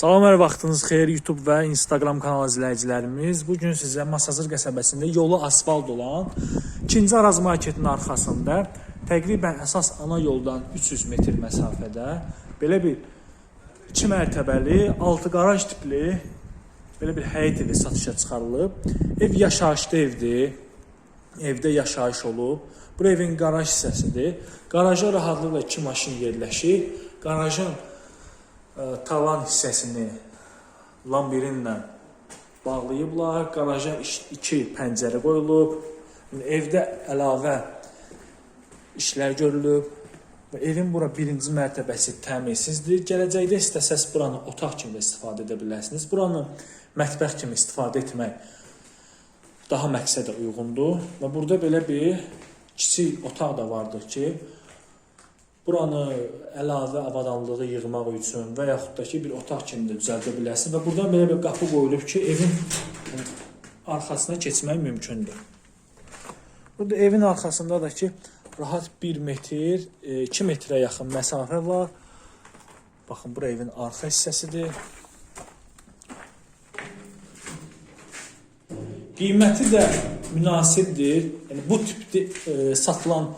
Salam hər vaxtınız xeyir YouTube və Instagram kanal izləyicilərimiz. Bu gün sizə Masazır qəsəbəsində yolu asfalt olan 2-ci Araz marketinin arxasında təqribən əsas ana yoldan 300 metr məsafədə belə bir 2 mərtəbəli, 6 qaraj tipli belə bir həyət evi satışa çıxarılıb. Ev yaşayışlı evdir. Evdə yaşayış olub. Bu evin qaraj hissəsidir. Qaraja rahatlıqla 2 maşın yerləşir. Qarajın tavan hissəsini lambirinlə bağlayıblar. Qaraja iki pəncərə qoyulub. Evdə əlavə işlər görülüb. Və evin bura birinci mərtəbəsi təmirsizdir. Gələcəkdə istəsəz buranı otaq kimi də istifadə edə bilərsiniz. Buranı mətbəx kimi istifadə etmək daha məqsədə uyğundur. Və burada belə bir kiçik otaq da vardır ki, buranı əlavə avadanlığı yığmaq üçün və yaxud da ki, bir otaq kimi də düzəldə bilərsiniz və buradan belə bir qapı qoyulub ki, evin arxasına keçmək mümkündür. Burada evin arxasında da ki, rahat 1 metr, e, 2 metrə yaxın məsafə var. Baxın, bura evin arxa hissəsidir. Qiyməti də münasibdir. Yəni bu tipdə e, satılan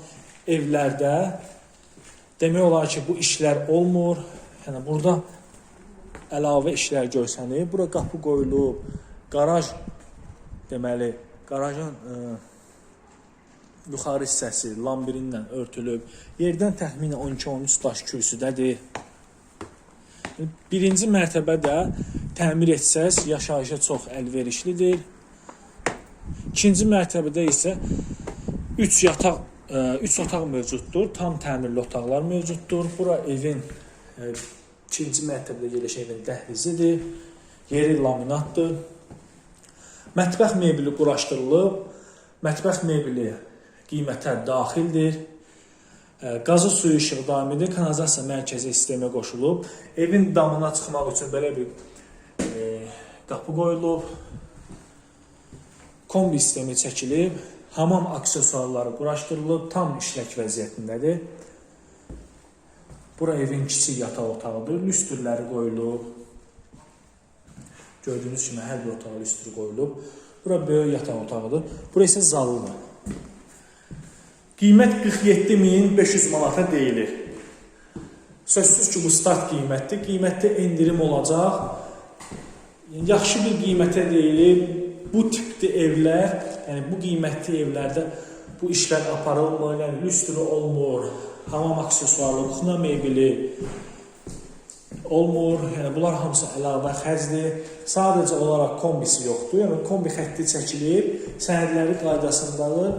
evlərdə demək olar ki, bu işlər olmur. Yəni burada əlavə işlər görsənir. Bura qapı qoyulub, qaraj deməli, qarajın e, yuxarı hissəsi lambirinlə örtülüb. Yerdən təxminən 12-13 daş kürsüdədir. Birinci mərtəbədə təmir etsəz yaşayışa çox əlverişlidir. İkinci mərtəbədə isə 3 yataq 3 otaq mövcuddur. Tam təmirli otaqlar mövcuddur. Bura evin e, ikinci mərtəbədə yerləşən evin dəhlizidir. Yeri laminatdır. Mətbəx mebeli quraşdırılıb. Mətbəx mebeli qiymətə daxildir. E, Qazı suyu işığı daimidir. Kanalizasiya mərkəzi sistemə qoşulub. Evin damına çıxmaq üçün belə bir e, qapı qoyulub. Kombi sistemi çəkilib, hamam aksesuarları quraşdırılıb, tam işlək vəziyyətindədir. Bura evin kiçik yataq otağıdır, lüstrləri qoyulub. Gördüyünüz kimi hər bir otağa lüstr qoyulub. Bura böyük yataq otağıdır. Bura isə zallıdır. Qiymət 47500 manata deyilir. Sözsüz ki, bu start qiymətdir. Qiymətdə endirim olacaq. Yaxşı bir qiymətə deyilib. Bu tipli evlər, yəni bu qiymətli evlərdə bu işlər aparılmır, yəni lüstr olmur, hamam aksesuarlı, kuxna mebeli olmur. Bunlar hamısı əlavə xərcdir. Sadəcə olaraq kombisi yoxdur. Yəni kombi xətti çəkilib, sənədləri qaydasındadır.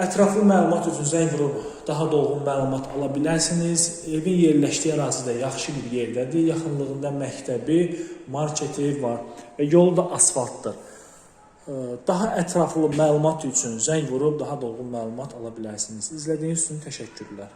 Ətraflı məlumat üçün zəng vurub daha dolğun məlumat ala bilərsiniz. Evin yerləşdiyi ərazidə yaxşı bir yerdədir. Yaxınlığında məktəbi, marketi var və yolu da asfaltdır. Daha ətraflı məlumat üçün zəng vurub daha dolğun məlumat ala bilərsiniz. İzlədiyiniz üçün təşəkkürlər.